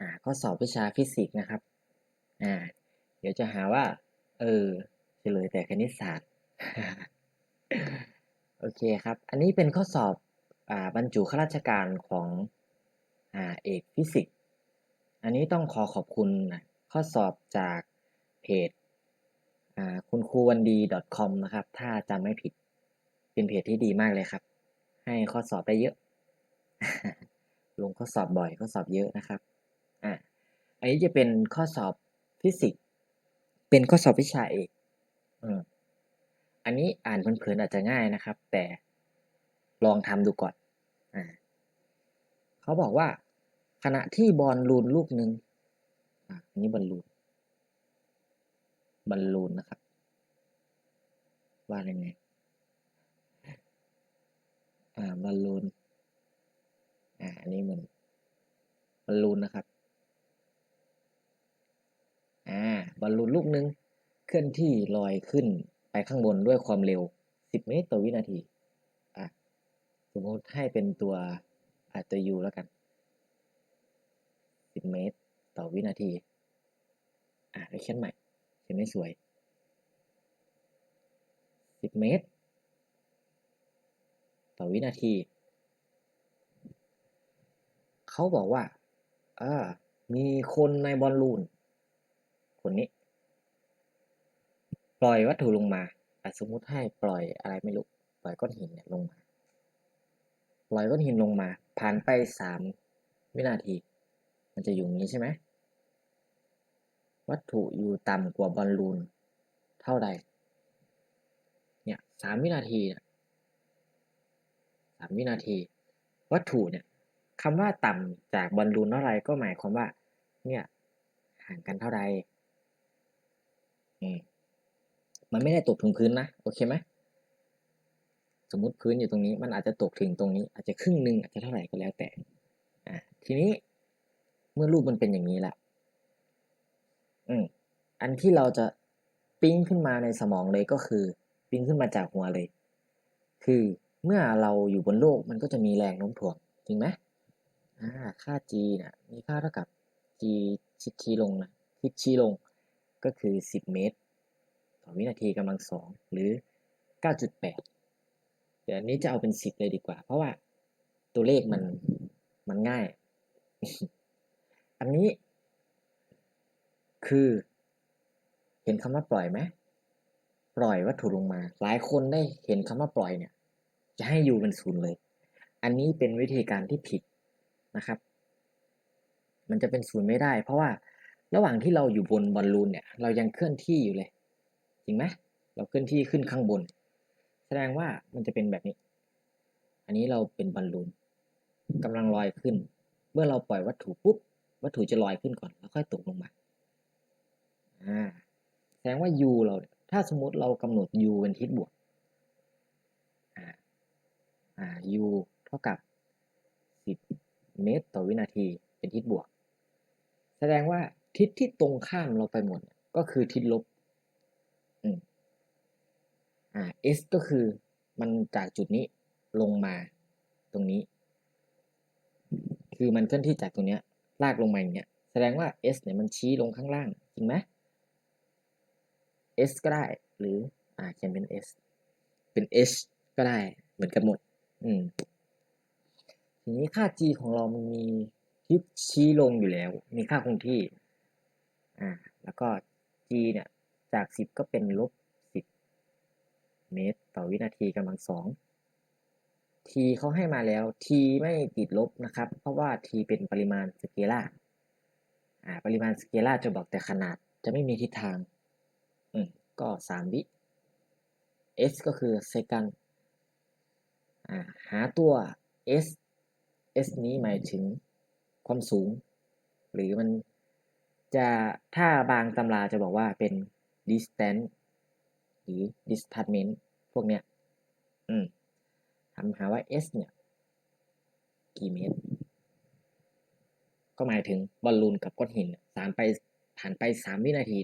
อ่าข้อสอบวิชาฟิสิกส์นะครับอ่าเดี๋ยวจะหาว่า เออเฉลยแต่คณิตศาสตร์ โอเคครับ อันนี้เป็นข้อสอบอ่าบรรจุข้าราชการของอ่าเอกฟิสิกส์ อันนี้ต้องขอขอบคุณข้อสอบจากเพจอ่าคุณครูวันดี .com นะครับ ถ้าจำไม่ผิด เป็นเพจที่ดีมากเลยครับ ให้ข้อสอบได้เยอะ ลงข้อสอบบ่อยข้อสอบเยอะนะครับ อ่าอันนี้จะเป็นข้อสอบฟิสิกส์เป็นข้อสอบวิชาเอกอืมอันนี้อ่านเพลินๆอาจจะง่ายนะครับ แต่ลองทำดูก่อนอ่าเขาบอกว่า ขณะที่บอลลูนลูกหนึ่งอ่าอันนี้บอลลูนบอลลูนนะครับว่ายังไงอ่าบอลลูนอ่าอันนี้เหมือนบอลลูนนะครับ อ่าบอลลูนลูกหนึ่งเคลื่อนที่ลอยขึ้นไปข้างบนด้วยความเร็ว 10 เมตรต่อวินาทีอะสมมติให้เป็นตัวอาจจะ u แล้วกัน 10 เมตรต่อวินาทีอะเดี๋ยวเขียนใหม่เขียนไม่สวย 10 เมตร ต่อวินาที เขาบอกว่าอ่ามีคนในบอลลูน คนนี้ ปล่อยวัตถุลงมาอสมมุติให้ปล่อยอะไรไม่รู้ ปล่อยก้อนหินเนี่ยลงมา ปล่อยก้อนหินลงมา ผ่านไปสามวินาที มันจะอยู่งี้ใช่ไหม วัตถุอยู่ต่ำกว่าบอลลูน เท่าใด เนี่ยสามวินาทีเนี่ยสามวินาที วัตถุเนี่ยคำว่าต่ำจากบอลลูนเท่าไรก็หมายความว่า เนี่ยห่างกันเท่าใด มันไม่ได้ตกถึงพื้นนะโอเคไหมสมมติพื้นอยู่ตรงนี้ มันอาจจะตกถึงตรงนี้ อาจจะครึ่งหนึ่งอาจจะเท่าไหร่ก็แล้วแต่อ่าทีนี้เมื่อรูปมันเป็นอย่างนี้ละอืมอันที่เราจะปิ้งขึ้นมาในสมองเลยก็คือ ปิ้งขึ้นมาจากหัวเลย คือเมื่อเราอยู่บนโลกมันก็จะมีแรงโน้มถ่วงจริงไหมอ่าค่า g นี่ยมีค่าเท่ากับ g ชิดชี้ลงนะชิดชี้ลง ก็คือ 10 เมตร ต่อวินาทีกำลังสองหรือ 9.8 เดี๋ยวนนี้จะเอาเป็น 10 เลยดีกว่า เพราะว่าตัวเลขมันมันง่าย อันนี้ คือ เห็นคำว่าปล่อยไหมปล่อยวัตถุลงมา หลายคนได้เห็นคำว่าปล่อยเนี่ย จะให้อยู่เป็นศูนย์เลย อันนี้เป็นวิธีการที่ผิดนะครับ มันจะเป็นศูนย์ไม่ได้ เพราะว่า ระหว่างที่เราอยู่บนบอลลูนเนี่ย เรายังเคลื่อนที่อยู่เลย จริงไหมเราเคลื่อนที่ขึ้นข้างบน แสดงว่ามันจะเป็นแบบนี้ อันนี้เราเป็นบอลลูนกำลังลอยขึ้น เมื่อเราปล่อยวัตถุปุ๊บ วัตถุจะลอยขึ้นก่อน แล้วค่อยตกลงมา อ่า แสดงว่า u เรา ถ้าสมมติเรากำหนด u เป็นทิศบวก อ่า อ่า u เท่ากับ 10 เมตรต่อวินาที เป็นทิศบวก แสดงว่า ทิศที่ตรงข้ามเราไปหมด ก็คือทิศลบอ่า s ก็คือมันจากจุดนี้ลงมาตรงนี้ คือมันเคลื่อนที่จากตรงเนี้ยลากลงมาอย่างเงี้ย แสดงว่า s เนี่ยมันชี้ลงข้างล่าง จริงไหม s ก็ได้ หรือ อ่าเขียนเป็น s เป็น h ก็ได้ เหมือนกันหมด อืมทีนี้ค่า g ของเรามันมีทิศชี้ลงอยู่แล้ว มีค่าคงที่ อ่าแล้วก็ g เนี่ยจาก 10 ก็เป็นลบ 10 เมตร ต่อวินาทีกำลังสอง t เขาให้มาแล้ว t ไม่ติดลบนะครับ เพราะว่า t เป็นปริมาณสเกลาร์อ่าปริมาณสเกลาร์จะบอกแต่ขนาดจะไม่มีทิศทาง อืมก็ 3 วิ s ก็คือ second อ่าหาตัว s s นี้หมายถึงความสูง หรือมัน จะถ้าบางตำราจะบอกว่าเป็น distance หรือ displacement พวกเนี้ย อืมทำหาว่า s เนี่ย กี่เมตร ก็หมายถึงบอลลูนกับก้อนหินสามไปผ่านไปสามวินาที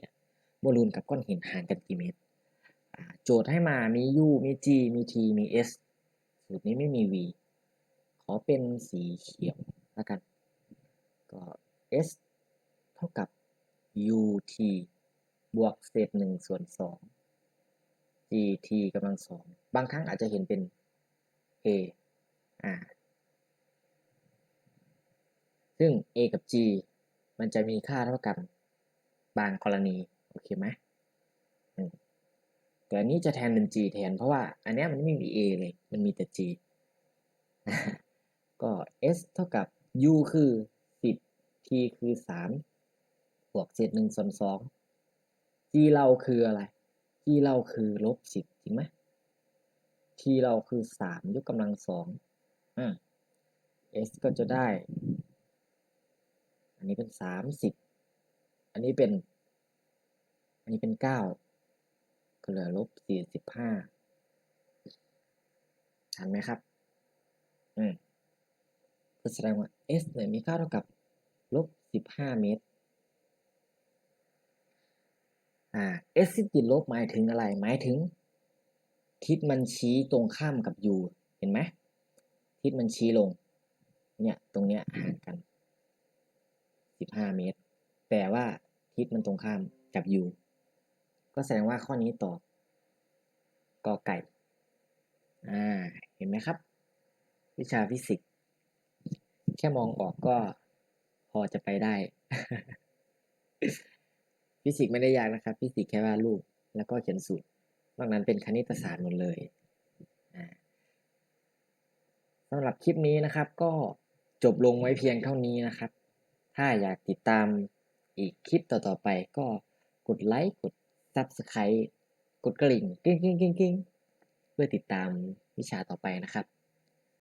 บอลลูนกับก้อนหินห่างกันกี่เมตร โจทย์ให้มามี u มี g มี t มี s สูตรนี้ไม่มี v ขอเป็นสีเขียวแล้วกัน ก็ s ut บวกเศษหนึ่งส่วนสอง gt กำลังสอง บางครั้งอาจจะเห็นเป็น a อ่า ซึ่ง a กับ g มันจะมีค่าเท่ากันบางกรณี โอเคไหมอืมแต่อันนี้จะแทนเป็น g แทน เพราะว่าอันเนี้ยมันไม่มี a เลย มันมีแต่ g ก็ s เท่ากับ u คือ 10 t คือ 3 บวกเศษหนึ่งส่วนสอง g เราคืออะไร g เราคือลบ10จริงไหม t เราคือ3ยกกำลังสองอ่า s ก็จะได้ อันนี้เป็น30อันนี้เป็น อันนี้เป็น9ก็เหลือลบ45ทันไหมครับ อืมก็แสดงว่า s เนี่ยมีค่าเท่ากับลบ15เมตร อ่า s ติดลบหมายถึงอะไร หมายถึง ทิศมันชี้ตรงข้ามกับ u เห็นไหมทิศมันชี้ลง เนี่ยตรงเนี้ยห่างกัน15เมตร แต่ว่าทิศมันตรงข้ามกับ u ก็แสดงว่าข้อนี้ตอบกอไก่ อ่า เห็นไหมครับ วิชาฟิสิกส์ แค่มองออกก็พอจะไปได้ ฟิสิกส์ไม่ได้ยากนะครับฟิสิกส์แค่วาดรูปแล้วก็เขียนสูตรนอกนั้นเป็นคณิตศาสตร์หมดเลยอ่าสำหรับคลิปนี้นะครับ ก็จบลงไว้เพียงเท่านี้นะครับ ถ้าอยากติดตามอีกคลิปต่อๆไปก็กดไลค์กด Subscribe กดกระดิ่งกิ้งกิ้งกิ้งกิ้งเพื่อติดตามวิชาต่อไปนะครับ